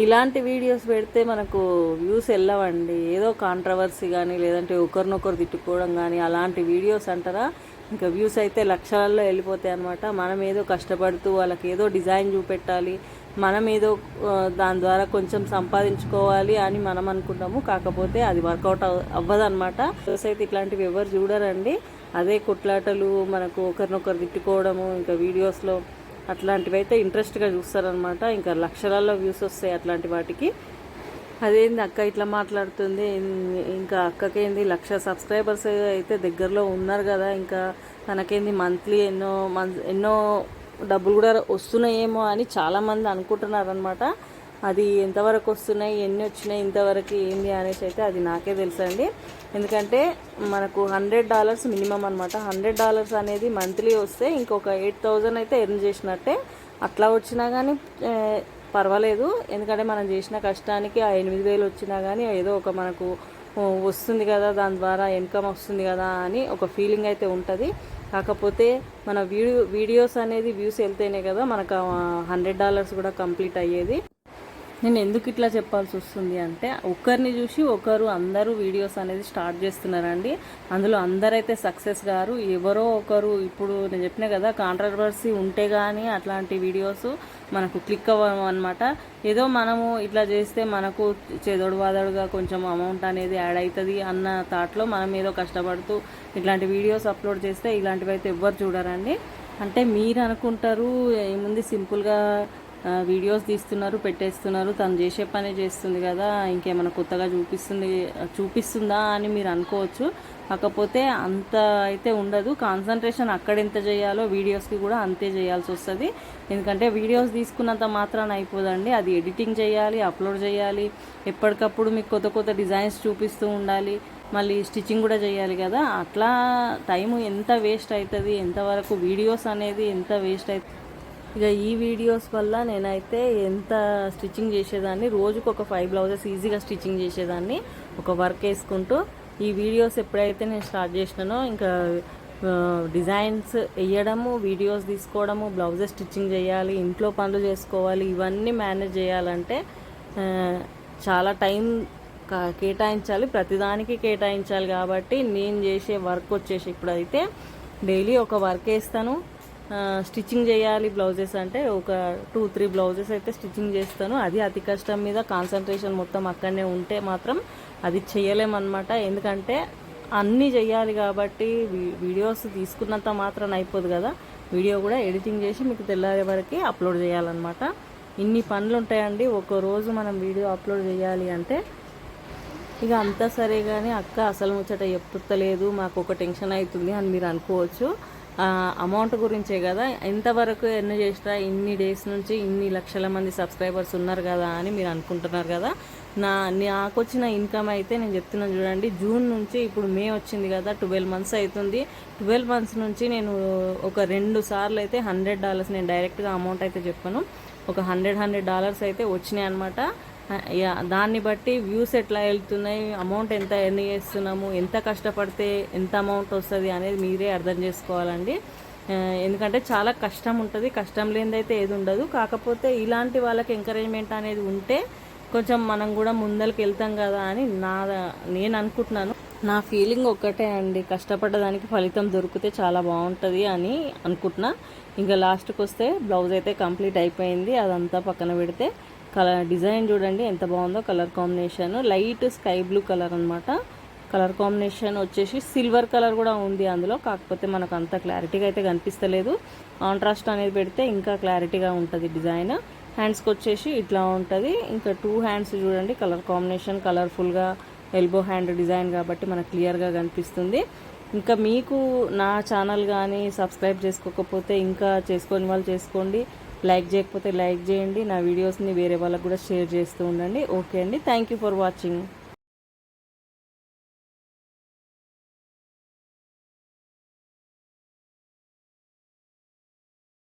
ఇలాంటి వీడియోస్ పెడితే మనకు వ్యూస్ వెళ్ళవండి. ఏదో కాంట్రవర్సీ కానీ లేదంటే ఒకరినొకరు తిట్టుకోవడం కానీ అలాంటి వీడియోస్ అంటారా? ఇంకా వ్యూస్ అయితే లక్షలలో వెళ్ళిపోతాయి అనమాట మనం ఏదో కష్టపడుతూ వాళ్ళకి ఏదో డిజైన్ చూపెట్టాలి. మనం ఏదో దాని ద్వారా కొంచెం సంపాదించుకోవాలి అని మనం అనుకుంటాము. కాకపోతే అది వర్కౌట్ అవ్వదు అనమాట అయితే ఇట్లాంటివి ఎవరు చూడరండి. అదే కొట్లాటలు మనకు ఒకరినొకరు తిట్టుకోవడము ఇంకా వీడియోస్లో అట్లాంటివి అయితే ఇంట్రెస్ట్గా చూస్తారనమాట ఇంకా లక్షలలో వ్యూస్ వస్తాయి అట్లాంటి వాటికి. అదేంది అక్క ఇట్లా మాట్లాడుతుంది? ఇంకా అక్కకేంది? లక్ష సబ్స్క్రైబర్స్ అయితే దగ్గరలో ఉన్నారు కదా ఇంకా తనకేంది మంత్లీ ఎన్నో మంత్ ఎన్నో డబ్బులు కూడా వస్తున్నాయేమో అని చాలామంది అనుకుంటున్నారనమాట అది ఎంతవరకు వస్తున్నాయి ఎన్ని వచ్చినాయి ఇంతవరకు ఏంది అనేసి అయితే అది నాకే తెలుసండి. ఎందుకంటే మనకు హండ్రెడ్ డాలర్స్ మినిమం అనమాట హండ్రెడ్ డాలర్స్ అనేది మంత్లీ వస్తే ఇంకొక ఎయిట్ థౌజండ్ అయితే ఎర్న్ చేసినట్టే. అట్లా వచ్చినా కానీ పర్వాలేదు. ఎందుకంటే మనం చేసిన కష్టానికి ఆ ఎనిమిది వేలు వచ్చినా కానీ ఏదో ఒక మనకు వస్తుంది కదా దాని ద్వారా ఇన్కమ్ వస్తుంది కదా అని ఒక ఫీలింగ్ అయితే ఉంటుంది. కాకపోతే మన వీడియో వీడియోస్ అనేది వ్యూస్ వెళ్తేనే కదా మనకు హండ్రెడ్ డాలర్స్ కూడా కంప్లీట్ అయ్యేది. నేను ఎందుకు ఇట్లా చెప్పాల్సి వస్తుంది అంటే ఒకరిని చూసి ఒకరు అందరూ వీడియోస్ అనేది స్టార్ట్ చేస్తున్నారండి. అందులో అందరైతే సక్సెస్ గారు ఎవరో ఒకరు ఇప్పుడు నేను చెప్పిన కదా కాంట్రవర్సీ ఉంటే కానీ అట్లాంటి వీడియోస్ మనకు క్లిక్ అవ్వము అనమాట ఏదో మనము ఇట్లా చేస్తే మనకు చెదోడు వాదడుగా కొంచెం అమౌంట్ అనేది యాడ్ అవుతుంది అన్న థాట్లో మనం ఏదో కష్టపడుతూ ఇట్లాంటి వీడియోస్ అప్లోడ్ చేస్తే ఇలాంటివి అయితే ఎవ్వరు చూడరండి. అంటే మీరు అనుకుంటారు ఏముంది సింపుల్గా వీడియోస్ తీస్తున్నారు పెట్టేస్తున్నారు. తను చేసే పని చేస్తుంది కదా ఇంకేమైనా కొత్తగా చూపిస్తుంది చూపిస్తుందా అని మీరు అనుకోవచ్చు. కాకపోతే అంత అయితే ఉండదు. కాన్సన్ట్రేషన్ అక్కడ ఎంత చేయాలో వీడియోస్కి కూడా అంతే చేయాల్సి వస్తుంది. ఎందుకంటే వీడియోస్ తీసుకున్నంత మాత్రాన అయిపోదండి. అది ఎడిటింగ్ చేయాలి అప్లోడ్ చేయాలి. ఎప్పటికప్పుడు మీకు కొత్త కొత్త డిజైన్స్ చూపిస్తూ ఉండాలి. మళ్ళీ స్టిచ్చింగ్ కూడా చేయాలి కదా. అట్లా టైం ఎంత వేస్ట్ అవుతుంది ఎంతవరకు వీడియోస్ అనేది ఎంత వేస్ట్ అవుతుంది. ఇక ఈ వీడియోస్ వల్ల నేనైతే ఎంత స్టిచ్చింగ్ చేసేదాన్ని రోజుకు ఒక ఫైవ్ బ్లౌజెస్ ఈజీగా స్టిచ్చింగ్ చేసేదాన్ని ఒక వర్క్ వేసుకుంటూ. ఈ వీడియోస్ ఎప్పుడైతే నేను స్టార్ట్ చేసినానో ఇంకా డిజైన్స్ వేయడము వీడియోస్ తీసుకోవడము బ్లౌజెస్ స్టిచ్చింగ్ చేయాలి ఇంట్లో పనులు చేసుకోవాలి ఇవన్నీ మేనేజ్ చేయాలంటే చాలా టైం కేటాయించాలి ప్రతిదానికి కేటాయించాలి కాబట్టి నేను చేసే వర్క్ వచ్చేసి ఇప్పుడైతే డైలీ ఒక వర్క్ వేస్తాను. స్టిచ్చింగ్ చేయాలి బ్లౌజెస్ అంటే ఒక టూ త్రీ బ్లౌజెస్ అయితే స్టిచ్చింగ్ చేస్తాను. అది అతి కష్టం మీద కాన్సన్ట్రేషన్ మొత్తం అక్కడనే ఉంటే మాత్రం అది చేయలేమన్నమాట. ఎందుకంటే అన్నీ చేయాలి కాబట్టి వీడియోస్ తీసుకున్నంత మాత్రం అయిపోదు కదా. వీడియో కూడా ఎడిటింగ్ చేసి మీకు తెల్లారే వరకు అప్లోడ్ చేయాలన్నమాట. ఇన్ని పనులు ఉంటాయండి ఒక రోజు మనం వీడియో అప్లోడ్ చేయాలి అంటే ఇక అంతా సరే కానీ అక్క అసలు ముచ్చట చెప్పుతలేదు మాకు ఒక టెన్షన్ అవుతుంది అని మీరు అనుకోవచ్చు. అమౌంట్ గురించే కదా? ఎంతవరకు ఎన్ని చేసినా ఇన్ని డేస్ నుంచి ఇన్ని లక్షల మంది సబ్స్క్రైబర్స్ ఉన్నారు కదా అని మీరు అనుకుంటున్నారు కదా? నా నాకు వచ్చిన ఇన్కమ్ అయితే నేను చెప్తున్నాను చూడండి. జూన్ నుంచి ఇప్పుడు మే వచ్చింది కదా ట్వెల్వ్ మంత్స్ అవుతుంది. ట్వెల్వ్ మంత్స్ నుంచి నేను ఒక రెండు సార్లు అయితే హండ్రెడ్ డాలర్స్ నేను డైరెక్ట్గా అమౌంట్ అయితే చెప్పాను. ఒక హండ్రెడ్ హండ్రెడ్ డాలర్స్ అయితే వచ్చినాయి అనమాట దాన్ని బట్టి వ్యూస్ ఎట్లా వెళ్తున్నాయి అమౌంట్ ఎంత ఎర్న్ చేస్తున్నాము ఎంత కష్టపడితే ఎంత అమౌంట్ వస్తుంది అనేది మీరే అర్థం చేసుకోవాలండి. ఎందుకంటే చాలా కష్టం ఉంటుంది కష్టం లేనిదైతే ఏది ఉండదు. కాకపోతే ఇలాంటి వాళ్ళకి ఎంకరేజ్మెంట్ అనేది ఉంటే కొంచెం మనం కూడా ముందరికి వెళ్తాం కదా అని నా నేను అనుకుంటున్నాను. నా ఫీలింగ్ ఒక్కటే అండి కష్టపడ్డదానికి ఫలితం దొరికితే చాలా బాగుంటుంది అని అనుకుంటున్నా. ఇంకా లాస్ట్కి వస్తే బ్లౌజ్ అయితే కంప్లీట్ అయిపోయింది అదంతా పక్కన పెడితే. కలర్ డిజైన్ చూడండి ఎంత బాగుందో colour combination. Light sky blue colour అన్నమాట. కలర్ కాంబినేషన్ వచ్చేసి సిల్వర్ కలర్ కూడా ఉంది అందులో కాకపోతే మనకు అంత క్లారిటీగా అయితే కనిపిస్తలేదు. కాంట్రాస్ట్ అనేది పెడితే ఇంకా క్లారిటీగా ఉంటుంది డిజైన్. హ్యాండ్స్కి వచ్చేసి ఇట్లా ఉంటుంది. ఇంకా టూ హ్యాండ్స్ చూడండి కలర్ కాంబినేషన్ కలర్ఫుల్గా ఎల్బో హ్యాండ్ డిజైన్ కాబట్టి మనకు క్లియర్గా కనిపిస్తుంది. ఇంకా మీకు నా ఛానల్ కానీ సబ్స్క్రైబ్ చేసుకోకపోతే ఇంకా చేసుకొని వాళ్ళు చేసుకోండి. లైక్ చేయకపోతే లైక్ చేయండి. నా వీడియోస్ని వేరే వాళ్ళకు కూడా షేర్ చేస్తూ ఉండండి. ఓకే అండి. Thank you for watching.